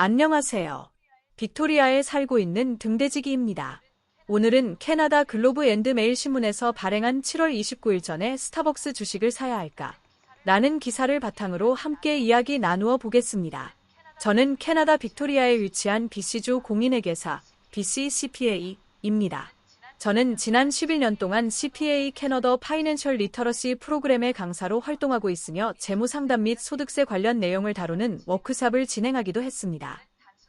안녕하세요. 빅토리아에 살고 있는 등대지기입니다. 오늘은 캐나다 글로브 앤드 메일 신문에서 발행한 7월 29일 전에 스타벅스 주식을 사야 할까? 라는 기사를 바탕으로 함께 이야기 나누어 보겠습니다. 저는 캐나다 빅토리아에 위치한 BC주 공인회계사 BCCPA입니다. 저는 지난 11년 동안 CPA 캐너더 파이낸셜 리터러시 프로그램의 강사로 활동하고 있으며 재무 상담 및 소득세 관련 내용을 다루는 워크샵을 진행하기도 했습니다.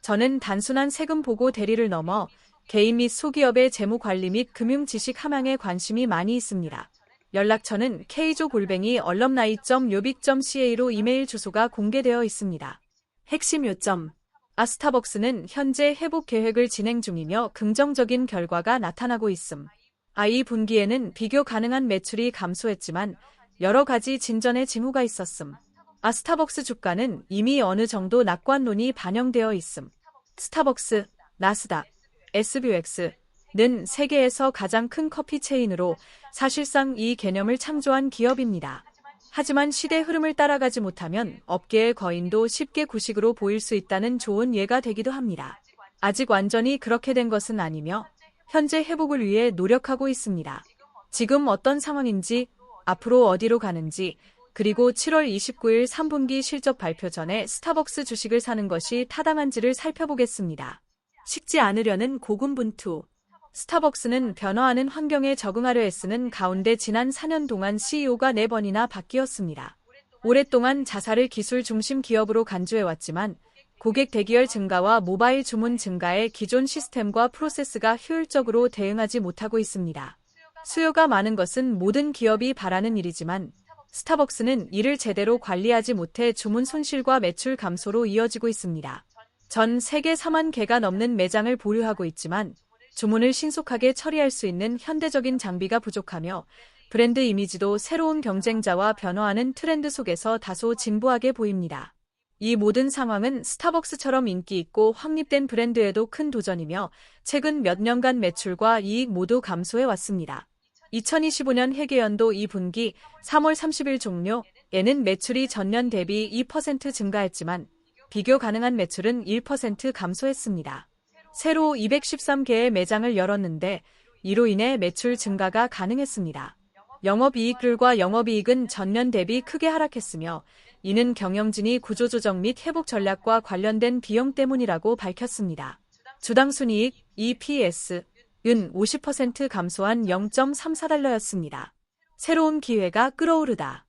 저는 단순한 세금 보고 대리를 넘어 개인 및 소기업의 재무 관리 및 금융 지식 함양에 관심이 많이 있습니다. 연락처는 k조 골뱅이 alumni.yobic.ca로 이메일 주소가 공개되어 있습니다. 핵심 요점 아스타벅스는 현재 회복 계획을 진행 중이며 긍정적인 결과가 나타나고 있음. I 분기에는 비교 가능한 매출이 감소했지만 여러 가지 진전의 징후가 있었음. 아스타벅스 주가는 이미 어느 정도 낙관론이 반영되어 있음. 스타벅스, 나스닥, SBX는 세계에서 가장 큰 커피 체인으로 사실상 이 개념을 창조한 기업입니다. 하지만 시대 흐름을 따라가지 못하면 업계의 거인도 쉽게 구식으로 보일 수 있다는 좋은 예가 되기도 합니다. 아직 완전히 그렇게 된 것은 아니며 현재 회복을 위해 노력하고 있습니다. 지금 어떤 상황인지, 앞으로 어디로 가는지, 그리고 7월 29일 3분기 실적 발표 전에 스타벅스 주식을 사는 것이 타당한지를 살펴보겠습니다. 식지 않으려는 고군분투. 스타벅스는 변화하는 환경에 적응하려 애쓰는 가운데 지난 4년 동안 CEO가 4번이나 바뀌었습니다. 오랫동안 자사를 기술 중심 기업으로 간주해왔지만 고객 대기열 증가와 모바일 주문 증가에 기존 시스템과 프로세스가 효율적으로 대응하지 못하고 있습니다. 수요가 많은 것은 모든 기업이 바라는 일이지만 스타벅스는 이를 제대로 관리하지 못해 주문 손실과 매출 감소로 이어지고 있습니다. 전 세계 4만 개가 넘는 매장을 보유하고 있지만 주문을 신속하게 처리할 수 있는 현대적인 장비가 부족하며 브랜드 이미지도 새로운 경쟁자와 변화하는 트렌드 속에서 다소 진부하게 보입니다. 이 모든 상황은 스타벅스처럼 인기 있고 확립된 브랜드에도 큰 도전이며 최근 몇 년간 매출과 이익 모두 감소해 왔습니다. 2025년 회계연도 2분기 3월 30일 종료에는 매출이 전년 대비 2% 증가했지만 비교 가능한 매출은 1% 감소했습니다. 새로 213개의 매장을 열었는데 이로 인해 매출 증가가 가능했습니다. 영업이익률과 영업이익은 전년 대비 크게 하락했으며 이는 경영진이 구조조정 및 회복 전략과 관련된 비용 때문이라고 밝혔습니다. 주당 순이익 EPS은 50% 감소한 0.34달러였습니다. 새로운 기회가 끌어오르다.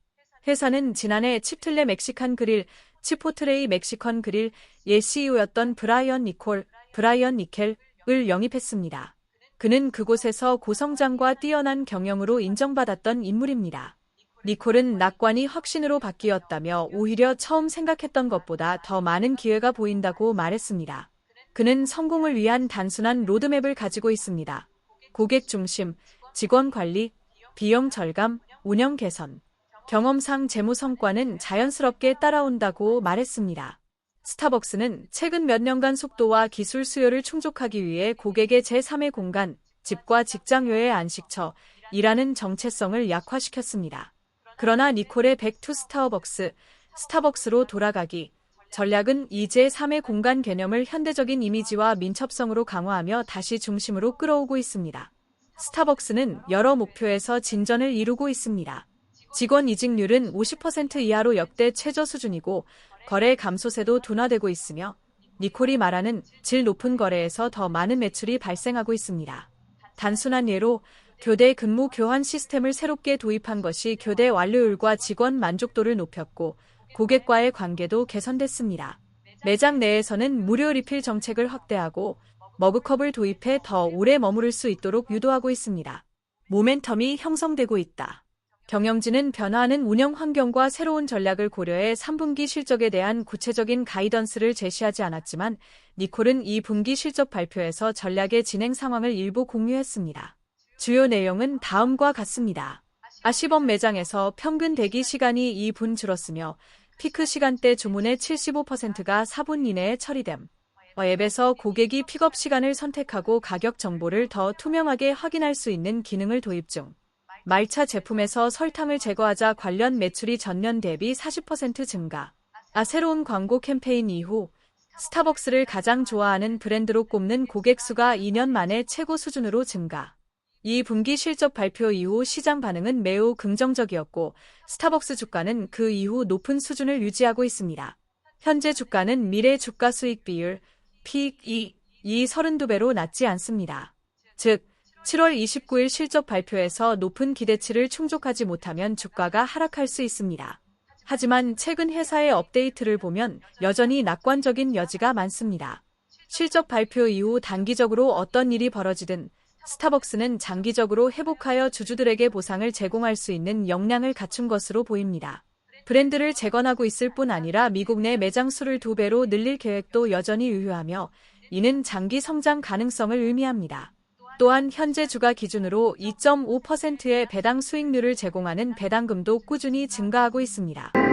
회사는 지난해 칩틀레 멕시칸 그릴, 치포트레이 멕시컨 그릴 예 CEO였던 브라이언 니콜, 브라이언 니켈을 영입했습니다. 그는 그곳에서 고성장과 뛰어난 경영으로 인정받았던 인물입니다. 니콜은 낙관이 확신으로 바뀌었다며 오히려 처음 생각했던 것보다 더 많은 기회가 보인다고 말했습니다. 그는 성공을 위한 단순한 로드맵을 가지고 있습니다. 고객 중심, 직원 관리, 비용 절감, 운영 개선. 경험상 재무 성과는 자연스럽게 따라온다고 말했습니다. 스타벅스는 최근 몇 년간 속도와 기술 수요를 충족하기 위해 고객의 제3의 공간, 집과 직장 외의 안식처, 이라는 정체성을 약화시켰습니다. 그러나 니콜의 백투 스타벅스, 스타벅스로 돌아가기, 전략은 이제 3의 공간 개념을 현대적인 이미지와 민첩성으로 강화하며 다시 중심으로 끌어오고 있습니다. 스타벅스는 여러 목표에서 진전을 이루고 있습니다. 직원 이직률은 50% 이하로 역대 최저 수준이고 거래 감소세도 둔화되고 있으며 니콜이 말하는 질 높은 거래에서 더 많은 매출이 발생하고 있습니다. 단순한 예로 교대 근무 교환 시스템을 새롭게 도입한 것이 교대 완료율과 직원 만족도를 높였고 고객과의 관계도 개선됐습니다. 매장 내에서는 무료 리필 정책을 확대하고 머그컵을 도입해 더 오래 머무를 수 있도록 유도하고 있습니다. 모멘텀이 형성되고 있다. 경영진은 변화하는 운영 환경과 새로운 전략을 고려해 3분기 실적에 대한 구체적인 가이던스를 제시하지 않았지만 니콜은 2분기 실적 발표에서 전략의 진행 상황을 일부 공유했습니다. 주요 내용은 다음과 같습니다. 아시범 매장에서 평균 대기 시간이 2분 줄었으며 피크 시간대 주문의 75%가 4분 이내에 처리됨. 앱에서 고객이 픽업 시간을 선택하고 가격 정보를 더 투명하게 확인할 수 있는 기능을 도입 중. 말차 제품에서 설탕을 제거하자 관련 매출이 전년 대비 40% 증가. 아 새로운 광고 캠페인 이후 스타벅스를 가장 좋아하는 브랜드로 꼽는 고객 수가 2년 만에 최고 수준으로 증가. 이 분기 실적 발표 이후 시장 반응은 매우 긍정적이었고 스타벅스 주가는 그 이후 높은 수준을 유지하고 있습니다. 현재 주가는 미래 주가 수익 비율 PE 이 32배로 낮지 않습니다. 즉 7월 29일 실적 발표에서 높은 기대치를 충족하지 못하면 주가가 하락할 수 있습니다. 하지만 최근 회사의 업데이트를 보면 여전히 낙관적인 여지가 많습니다. 실적 발표 이후 단기적으로 어떤 일이 벌어지든 스타벅스는 장기적으로 회복하여 주주들에게 보상을 제공할 수 있는 역량을 갖춘 것으로 보입니다. 브랜드를 재건하고 있을 뿐 아니라 미국 내 매장 수를 두 배로 늘릴 계획도 여전히 유효하며 이는 장기 성장 가능성을 의미합니다. 또한 현재 주가 기준으로 2.5%의 배당 수익률을 제공하는 배당금도 꾸준히 증가하고 있습니다.